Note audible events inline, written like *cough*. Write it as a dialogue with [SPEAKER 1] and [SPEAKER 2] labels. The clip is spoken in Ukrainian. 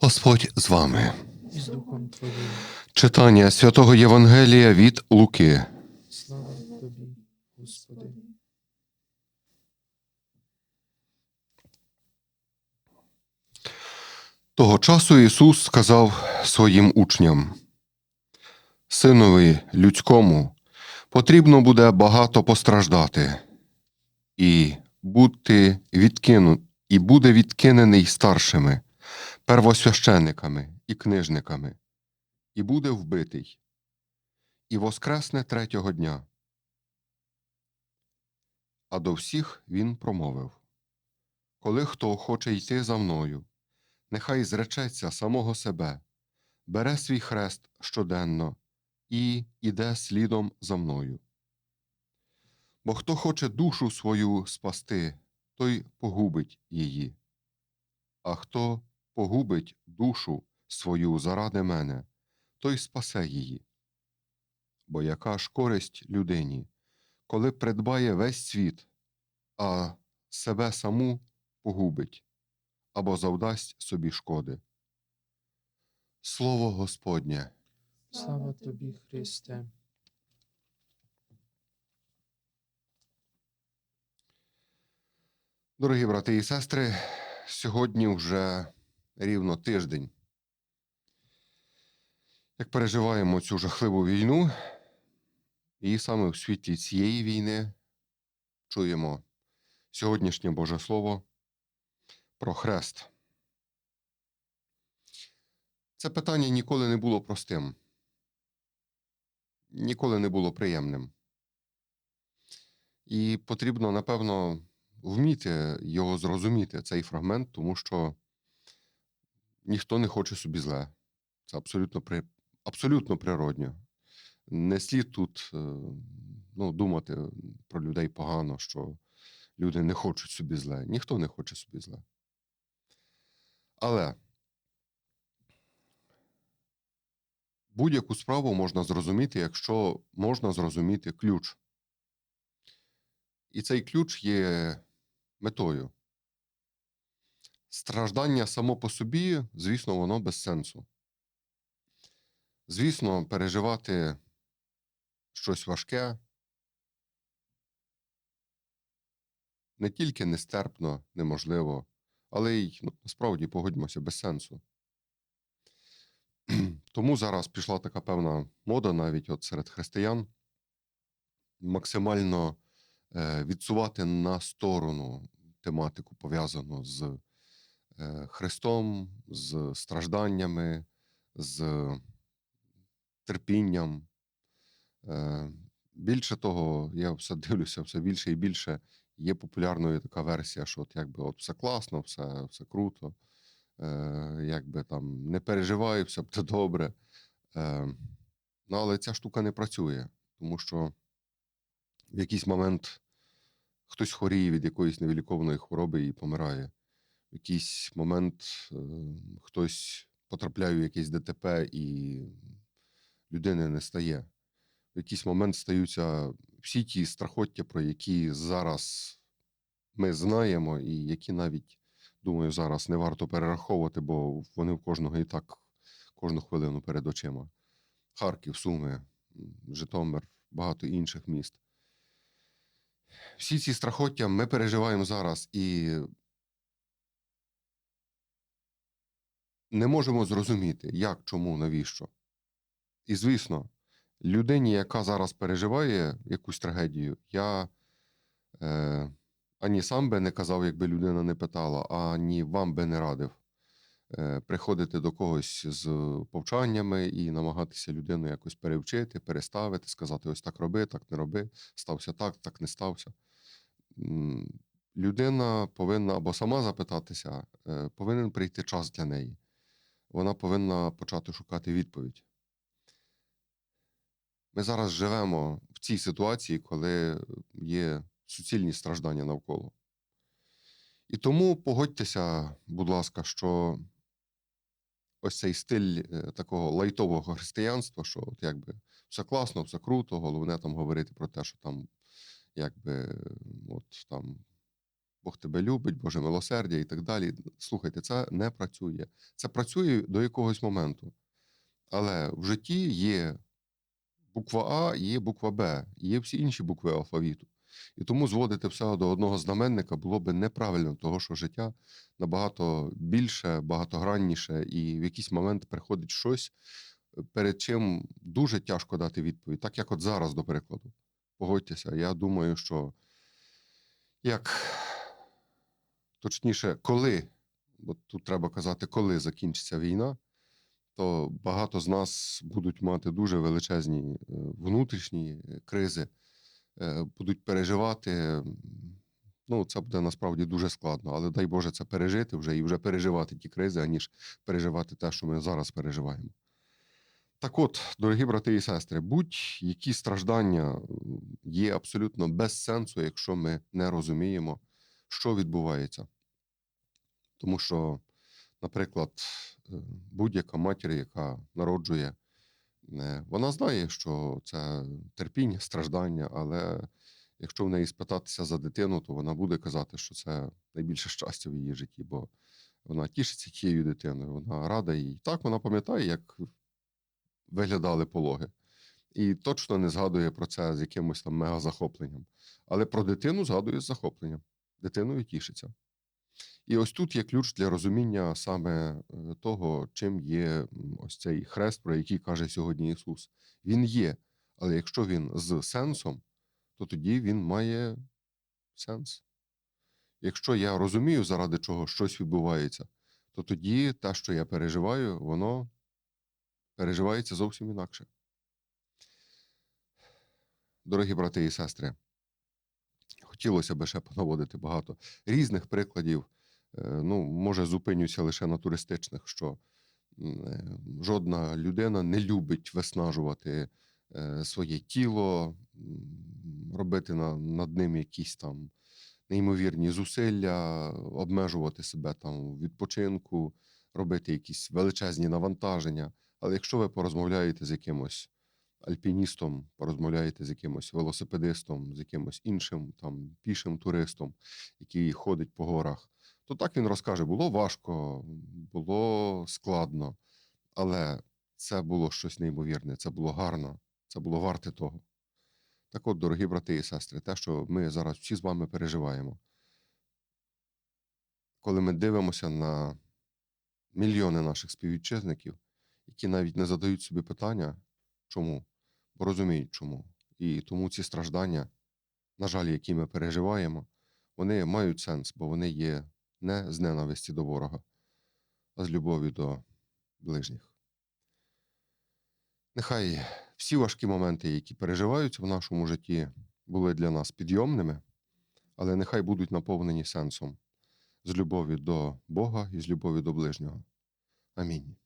[SPEAKER 1] Господь з вами.
[SPEAKER 2] і з Духом Твоїм.
[SPEAKER 1] Читання святого Євангелія від Луки.
[SPEAKER 2] Слава Тобі, Господи.
[SPEAKER 1] Того часу Ісус сказав своїм учням: Синові людському потрібно буде багато постраждати, і бути відкину, і буде відкинений старшими, первосвящениками і книжниками, і буде вбитий, і воскресне третього дня. А до всіх він промовив: Коли хто хоче йти за мною, нехай зречеться самого себе, бере свій хрест щоденно і іде слідом за мною. Бо хто хоче душу свою спасти, той погубить її. А хто погубить душу свою заради мене, той спасе її. Бо яка ж користь людині, коли придбає весь світ, а себе саму погубить або завдасть собі шкоди. Слово Господнє.
[SPEAKER 2] Слава Тобі, Христе.
[SPEAKER 1] Дорогі брати і сестри, сьогодні вже рівно тиждень. Як переживаємо цю жахливу війну, і саме в світлі цієї війни чуємо сьогоднішнє Боже Слово про хрест. Це питання ніколи не було простим, ніколи не було приємним. І потрібно, напевно, вміти його зрозуміти, цей фрагмент, тому що ніхто не хоче собі зле. Це абсолютно, при... абсолютно природньо. Не слід тут е, ну, думати про людей погано, що люди не хочуть собі зле. Ніхто не хоче собі зле. Але будь-яку справу можна зрозуміти, якщо можна зрозуміти ключ. І цей ключ є метою. Страждання само по собі, звісно, воно без сенсу. Звісно, переживати щось важке не тільки нестерпно, неможливо, але й ну, насправді погодьмося без сенсу. *clears throat* Тому зараз пішла така певна мода навіть от серед християн максимально е, відсувати на сторону тематику, пов'язану з Христом, з стражданнями, з терпінням. Е, більше того, я все *laughs* дивлюся, все більше і більше є популярною така версія, що от якби от все класно, все, все круто, е, якби там не переживай, все буде добре. Е, ну, але ця штука не працює, тому що в якийсь момент хтось хворіє від якоїсь невилікованої хвороби і помирає. В якийсь момент е, хтось потрапляє в якесь ДТП і людини не стає. В якийсь момент стаються всі ті страхоття, про які зараз ми знаємо, і які навіть, думаю, зараз не варто перераховувати, бо вони в кожного і так кожну хвилину перед очима. Харків, Суми, Житомир, багато інших міст. Всі ці страхоття ми переживаємо зараз і не можемо зрозуміти, як, чому, навіщо. І, звісно, людині, яка зараз переживає якусь трагедію, я е, ані сам би не казав, якби людина не питала, ані вам би не радив е, приходити до когось з повчаннями і намагатися людину якось перевчити, переставити, сказати: ось так роби, так не роби, стався так, так не стався. Людина повинна або сама запитатися, е, повинен прийти час для неї. Вона повинна почати шукати відповідь. Ми зараз живемо в цій ситуації, коли є суцільні страждання навколо. І тому погодьтеся, будь ласка, що ось цей стиль е, такого лайтового християнства, що от якби все класно, все круто, головне там говорити про те, що там якби от там Бог тебе любить, Боже милосердя і так далі. Слухайте, це не працює. Це працює до якогось моменту. Але в житті є буква А, є буква Б, є всі інші букви алфавіту. І тому зводити все до одного знаменника було би неправильно, того що життя набагато більше, багатогранніше, і в якийсь момент приходить щось, перед чим дуже тяжко дати відповідь. Так як от зараз, до прикладу. Погодьтеся, я думаю, що як точніше, коли, бо тут треба казати, коли закінчиться війна, то багато з нас будуть мати дуже величезні е, внутрішні е, кризи, е, будуть переживати. Ну, це буде насправді дуже складно, але дай Боже це пережити вже і вже переживати ті кризи, аніж переживати те, що ми зараз переживаємо. Так от, дорогі брати і сестри, будь-які страждання є абсолютно без сенсу, якщо ми не розуміємо, що відбувається. Тому що, наприклад, е, будь-яка матір, яка народжує, е, вона знає, що це терпіння, *laughs* страждання, але якщо в неї спитатися за дитину, то вона буде казати, що це найбільше щастя в її житті, бо вона тішиться тією дитиною, вона рада їй. Так, вона пам'ятає, як виглядали пологи. І точно не згадує про це з якимось там мегазахопленням. Але про дитину згадує з захопленням. Дитиною тішиться. І ось тут є ключ для розуміння саме е, того, чим є ось цей хрест, про який каже сьогодні Ісус. Він є, але якщо він з сенсом, то тоді він має сенс. Якщо я розумію, заради чого щось відбувається, то тоді те, що я переживаю, воно переживається зовсім інакше. Дорогі брати і сестри, хотілося б ще понаводити багато різних прикладів. Е, Ну, може, зупинюся лише на туристичних, що е, жодна людина не любить виснажувати е, своє тіло, робити над ним якісь там неймовірні зусилля, обмежувати себе там у відпочинку, робити якісь величезні навантаження. Але якщо ви порозмовляєте з якимось альпіністом, порозмовляєте з якимось велосипедистом, з якимось іншим там пішим туристом, який ходить по горах, то так він розкаже: було важко, було складно, але це було щось неймовірне, це було гарно, це було варте того. Так от, дорогі брати і сестри, те, що ми зараз всі з вами переживаємо, коли ми дивимося на мільйони наших співвітчизників, які навіть не задають собі питання, чому, бо розуміють, чому. І тому ці страждання, на жаль, які ми переживаємо, вони мають сенс, бо вони є не з ненависті до ворога, а з любові до ближніх. Нехай всі важкі моменти, які переживаються в нашому житті, були для нас підйомними, але нехай будуть наповнені сенсом з любові до Бога і з любові до ближнього. Амінь.